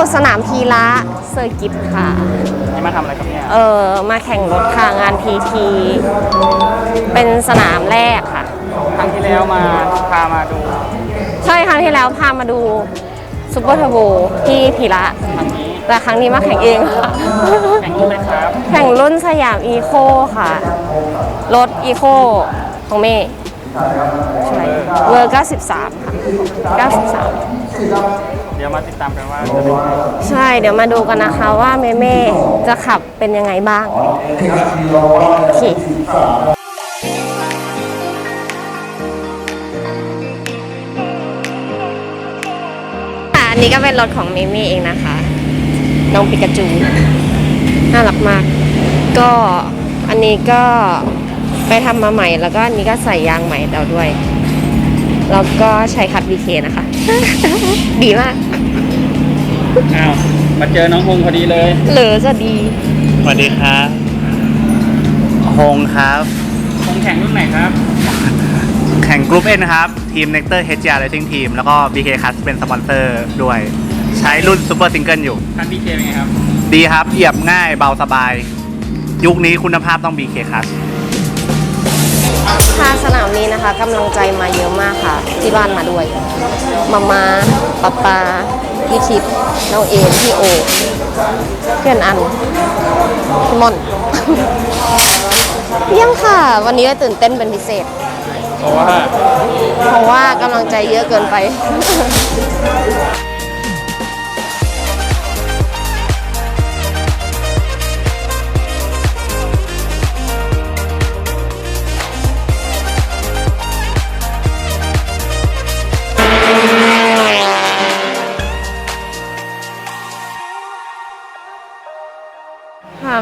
อยู่สนามพีระเซอร์กิตค่ะ นี่มาทำอะไรครับเนี่ยเออมาแข่งรถค่ะงานพีทีเป็นสนามแรกค่ะ ครั้งที่แล้วมาพามาดูใช่ครั้งที่แล้วพามาดูซูเปอร์เทอร์โบที่พีระครั้งนี้แต่ครั้งนี้มาแข่งเองค่ะ แข่งรุ่นเลยครับ แข่งรุ่นสยามอีโคค่ะ รถอีโคของเมย์ใช่เวอร์93ค่ะ93เดี๋ยวมาติดตามกันว่าจะเป็นยังไงใช่เดี๋ยวมาดูกันนะคะว่าเมเม่จะขับเป็นยังไงบ้างโอเคค่ะอันนี้ก็เป็นรถของเมเม่เองนะคะ น้องปิกาจูน่ารักมาก ก็อันนี้ก็ไปทำมาใหม่แล้วก็อันนี้ก็ใส่ยางใหม่แล้วด้วย แล้วก็ใช้คัด VK นะคะ ดีมาก อ้าวมาเจอน้องฮงพอดีเลยหรือจะดีสวัสดีครับฮงครับ ฮงแข่งรุ่นไหนครับ แข่งกรุ๊ปเอ็นนะครับ ทีม Nectar HGR Racing Team แล้วก็ BK Cast เป็นสปอนเซอร์ด้วย ใช้รุ่น Super Single อยู่ คันดีเคเป็นไงครับ ดีครับ เหยียบง่ายเบาสบาย ยุคนี้คุณภาพต้อง BK Cast ทางสนามนี้นะคะกำลังใจมาเยอะมากค่ะ ที่บ้านมาด้วยมามาปาปาพี่ทิพย์น้องเอมพี่โอ เพื่อนอันพี่มอนเยี่ยมค่ะ วันนี้ก็ตื่นเต้นเป็นพิเศษ เพราะว่าเพราะว่ากำลังใจเยอะเกินไป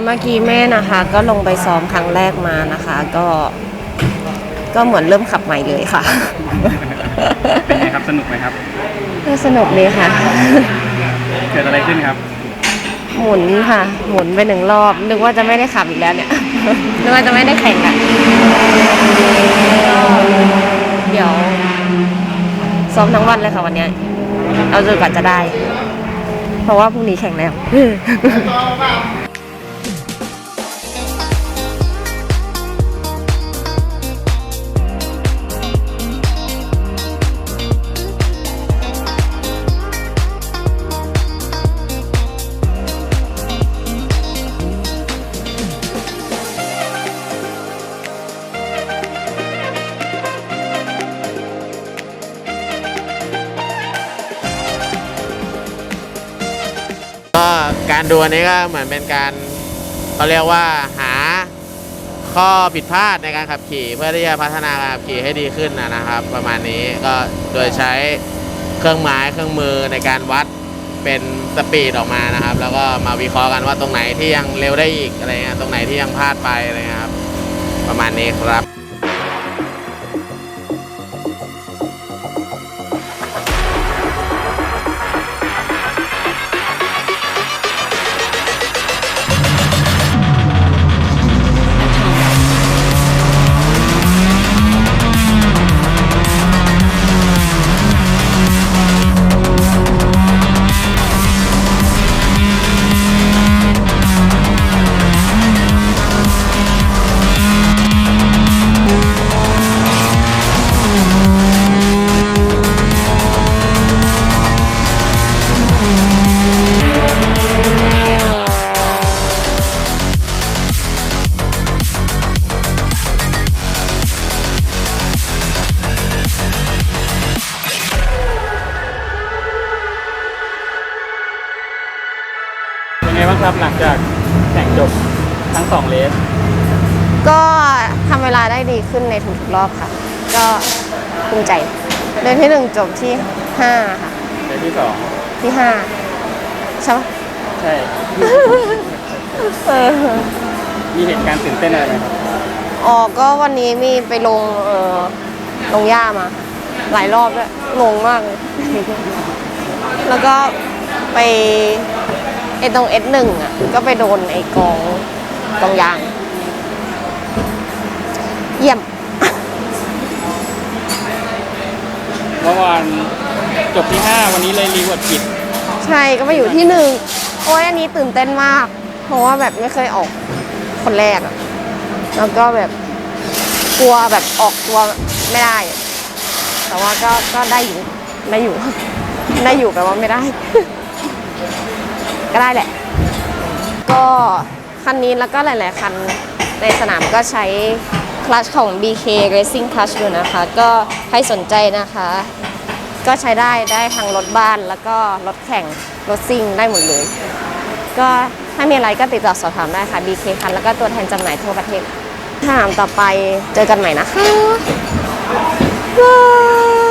มื่อกี้แม่นะคะ ก็ลงไปซ้อมครั้งแรกมานะคะ ก็ ก็เหมือนเริ่มขับใหม่เลยค่ะ เป็นไงครับสนุกไหมครับ ก็สนุกดีค่ะ เกิดอะไรขึ้นครับ หมุนค่ะ หมุนไปหนึ่งรอบ นึกว่าจะไม่ได้ขับอีกแล้วเนี่ย นึกว่าจะไม่ได้แข่งกันเดี๋ยว ซ้อมทั้งวันเลยค่ะวันเนี้ยเอาจนกว่าจะได้ เพราะว่าพรุ่งนี้แข่งแล้ว การดูอันนี้ก็เหมือนเป็นการเขาเรียกว่าหาข้อผิดพลาดในการขับขี่ เพื่อที่จะพัฒนาการขับขี่ให้ดีขึ้นนะนะครับ ประมาณนี้ก็โดยใช้เครื่องไม้เครื่องมือในการวัดเป็นสปีดออกมานะครับ แล้วก็มาวิเคราะห์กันว่าตรงไหนที่ยังเร็วได้อีกอะไรเงี้ยตรงไหนที่ยังพลาดไปอะไรเงี้ยครับประมาณนี้ครับ ครับหลังจากแข่งจบทั้งสองเลสก็ทำเวลาได้ดีขึ้นในทุกๆรอบค่ะ ก็ภูมิใจ เดือนที่หนึ่งจบที่ห้าค่ะ เลสที่สองที่ห้าใช่ปะใช่เออมีเหตุการณ์ตื่นเต้นอะไรไหมครับอ๋อก็วันนี้มีไปลงเออลงหญ้ามา หลายรอบด้วยงงมากเลย แล้วก็ไป ไอตรงเอสหนึ่งอะก็ไปโดนไอกองกองยาง เยี่ยม เมื่อวานจบที่ห้าวันนี้เลยรีเวิร์ดผิดใช่ก็มาอยู่ที่หนึ่งโอ้ยอันนี้ตื่นเต้นมาก เพราะว่าแบบไม่เคยออกคนแรกอะแล้วก็แบบกลัวแบบออกตัวไม่ได้ แต่ว่าก็ก็ได้อยู่ได้อยู่ ได้อยู่แปลว่าไม่ได้ ก็ได้แหละ ก็คันนี้แล้วก็หลาย ๆ คันในสนามก็ใช้คลัชของ BK Racing Clutch อยู่นะคะ ก็ใครสนใจนะคะ ก็ใช้ได้ได้ทั้งรถบ้านแล้วก็รถแข่งรถซิ่งได้หมดเลย ก็ถ้ามีอะไรก็ติดต่อสอบถามได้ค่ะ BK คันแล้วก็ตัวแทนจำหน่ายทั่วประเทศถามต่อไปเจอกันใหม่นะคะบาย